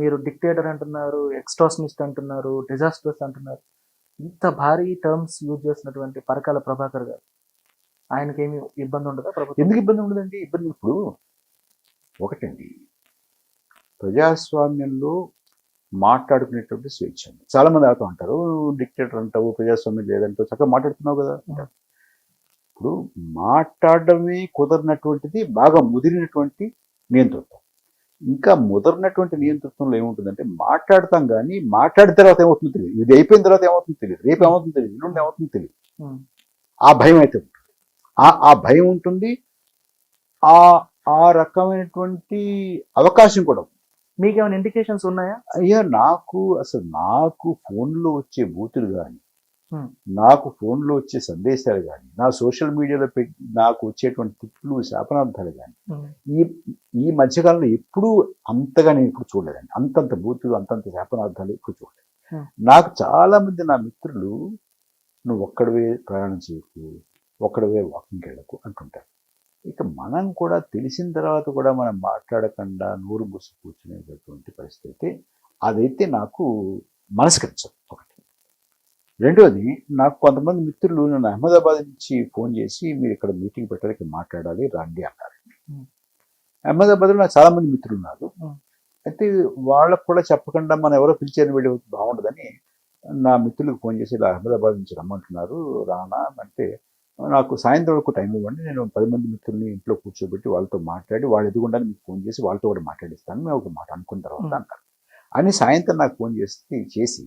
మీరు డిక్టేటర్ అంటున్నారు ఎక్స్ట్రాషనిస్ట్ అంటున్నారు డిజాస్టర్స్ అంటున్నారు. ఇంత భారీ టర్మ్స్ యూజ్ చేసినటువంటి పరకాల ప్రభాకర్ గారు. ఆయనకి ఏమి ఇబ్బంది ఉండదా ప్రభుత్వం? ఎందుకు ఇబ్బంది ఉండదండి? ఇబ్బంది ఇప్పుడు ఒకటండి. ప్రజాస్వామ్యంలో మాట్లాడుకునేటువంటి స్వేచ్ఛ. చాలా మంది అవుతూ ఉంటారు డిక్టేటర్ అంటావు ప్రజాస్వామ్యం లేదంటావు చక్కగా మాట్లాడుతున్నావు కదా అంటారు. ఇప్పుడు మాట్లాడడమే కుదరినటువంటిది బాగా ముదిరినటువంటి నియంతృత్వం. ఇంకా ముదరినటువంటి నియంతృత్వంలో ఏముంటుందంటే మాట్లాడతాం కానీ మాట్లాడిన తర్వాత ఏమవుతుందో తెలియదు ఇది అయిపోయిన తర్వాత ఏమవుతుందో తెలియదు రేపు ఏమవుతుందో తెలియదు ఎల్లుండి ఏమవుతుందో తెలియదు. ఆ భయం అయితే ఉంటుంది ఆ ఆ భయం ఉంటుంది ఆ ఆ రకమైనటువంటి అవకాశం కూడా. మీకేమైనా ఇండికేషన్స్ ఉన్నాయా అయ్యా నాకు అసలు నాకు ఫోన్లో వచ్చే బూతులు కానీ. నాకు ఫోన్లో వచ్చే సందేశాలు కానీ నా సోషల్ మీడియాలో పెట్టి నాకు వచ్చేటువంటి తిట్లు శాపనార్థాలు కానీ. ఈ ఈ మధ్యకాలంలో ఎప్పుడూ అంతగా నేను ఎప్పుడు చూడలేదండి అంతంత బూతులు అంతంత శాపనార్థాలు ఎప్పుడు చూడలేదు. నాకు చాలా మంది నా మిత్రులు నువ్వు ఒక్కడవే ప్రయాణం చేయకు ఒక్కడవే వాకింగ్కి వెళ్ళకు అంటుంటారు ఇక మనం కూడా తెలిసిన తర్వాత కూడా మనం మాట్లాడకుండా నోరు మూసి కూర్చునేటటువంటి పరిస్థితి అయితే అదైతే నాకు మనస్కరించదు రెండోది నాకు కొంతమంది మిత్రులు నన్ను అహ్మదాబాద్ నుంచి ఫోన్ చేసి మీరు ఇక్కడ మీటింగ్ పెట్టాలి ఇక్కడ మాట్లాడాలి రండి అన్నారు Hmm. అహ్మదాబాద్లో నాకు చాలా మంది మిత్రులు ఉన్నారు. అయితే వాళ్ళకు కూడా చెప్పకుండా మనం ఎవరో పిలిచారని వెళ్ళి బాగుండదని నా మిత్రులకు ఫోన్ చేసి ఇలా అహ్మదాబాద్ నుంచి రమ్మంటున్నారు రానా అంటే నాకు సాయంత్రం వరకు టైం ఇవ్వండి నేను పది మంది మిత్రుల్ని ఇంట్లో కూర్చోబెట్టి వాళ్ళతో మాట్లాడి వాళ్ళు ఎదుగుండా మీకు ఫోన్ చేసి వాళ్ళతో కూడా మాట్లాడిస్తాను మేము ఒక మాట అనుకున్న తర్వాత. అన్నారు అని సాయంత్రం నాకు ఫోన్ చేసి చేసి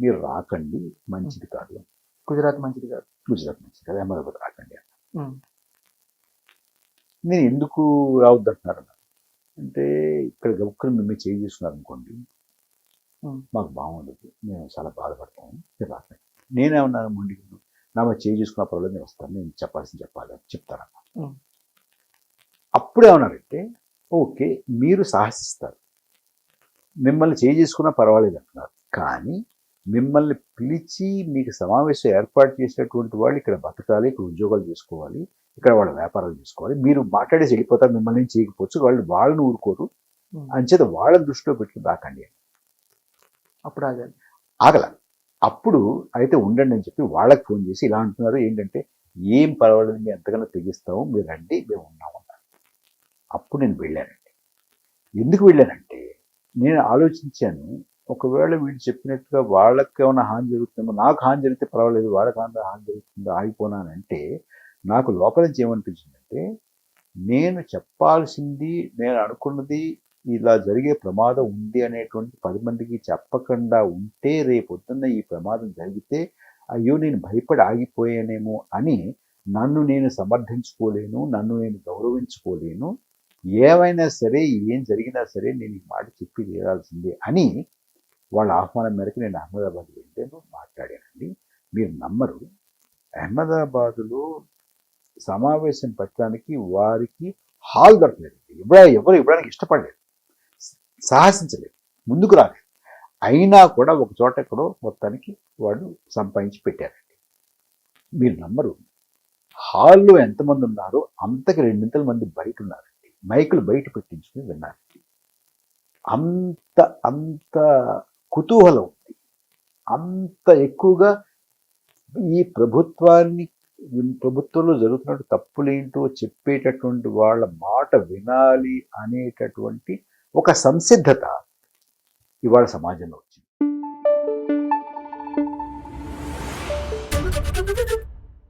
మీరు రాకండి మంచిది కాదు గుజరాత్ మంచిది కాదు. గుజరాత్ మంచిది కాదు అహ్మదాబాద్ రాకండి. నేను ఎందుకు రావద్దు అంటున్నారు. అంటే ఇక్కడ గబుక్కుని మిమ్మల్ని చేయి చేసుకున్నారు అనుకోండి. మాకు బాగుండదు. మేము చాలా బాధపడతాము మీరు రాకండి. నేనేమన్నాను మొండి నా మీద చేయి చేసుకున్న పర్వాలేదు నేను వస్తాను. నేను చెప్పాల్సింది చెప్పాలి అని చెప్తారన్న. Hmm. అప్పుడు ఏమన్నారంటే ఓకే మీరు సాహసిస్తారు. మిమ్మల్ని చేయి చేసుకున్నా పర్వాలేదు అంటున్నారు. కానీ మిమ్మల్ని పిలిచి మీకు సమావేశం ఏర్పాటు చేసినటువంటి వాళ్ళు ఇక్కడ బతకాలి ఇక్కడ ఉద్యోగాలు చేసుకోవాలి ఇక్కడ వాళ్ళ వ్యాపారాలు చేసుకోవాలి. మీరు మాట్లాడేసి వెళ్ళిపోతారు మిమ్మల్ని చేయకపోవచ్చు వాళ్ళు వాళ్ళని ఊరుకోరు. అంచేత వాళ్ళని దృష్టిలో పెట్టుకుని రాకండి అప్పుడు ఆగాలి ఆగల. అప్పుడు అయితే ఉండండి అని చెప్పి వాళ్ళకి ఫోన్ చేసి ఇలా అంటున్నారు ఏంటంటే ఏం పర్వాలేదు మేము ఎంతకన్నా తెగిస్తాము మీరు రండి మేము ఉన్నాము అప్పుడు నేను వెళ్ళానండి. ఎందుకు వెళ్ళానంటే నేను ఆలోచించాను ఒకవేళ వీళ్ళు చెప్పినట్టుగా వాళ్ళకి ఏమైనా హాని జరుగుతుందో నాకు హాని జరిగితే పర్వాలేదు వాళ్ళకి హాని జరుగుతుందో ఆగిపోనానంటే నాకు లోపల నుంచి ఏమనిపించిందంటే నేను చెప్పాల్సింది నేను అనుకున్నది ఇలా జరిగే ప్రమాదం ఉంది అనేటువంటి పది మందికి చెప్పకుండా ఉంటే రేపొద్దున్న ఈ ప్రమాదం జరిగితే అయ్యో నేను భయపడి ఆగిపోయానేమో అని నన్ను నేను సమర్థించుకోలేను నన్ను నేను గౌరవించుకోలేను ఏమైనా సరే ఏం జరిగినా సరే నేను ఈ మాట చెప్పి తీరాల్సిందే అని వాళ్ళ ఆహ్వానం మేరకు నేను అహ్మదాబాద్ వెళ్ళాను మాట్లాడానండి. మీరు నమ్మరు. అహ్మదాబాదులో సమావేశం పెట్టడానికి వారికి హాల్ దొరకలేదు. ఇవ్వడా ఎవరు ఇవ్వడానికి ఇష్టపడలేదు. సాహసించలేదు. ముందుకు రాలేదు. అయినా కూడా ఒక చోట ఎక్కడో మొత్తానికి వాళ్ళు సంపాదించి పెట్టారండి. మీరు నమ్మరు. హాల్లో ఎంతమంది ఉన్నారో అంతకి రెండింతల మంది బయట ఉన్నారండి. మైకులు బయట పెట్టించుకుని విన్నారండి. అంత అంత కుతూహలం ఉంది అంత ఎక్కువగా ఈ ప్రభుత్వాన్ని ప్రభుత్వంలో జరుగుతున్న తప్పులేంటో చెప్పేటటువంటి వాళ్ళ మాట వినాలి అనేటటువంటి ఒక సంసిద్ధత ఇవాళ సమాజంలో వచ్చింది.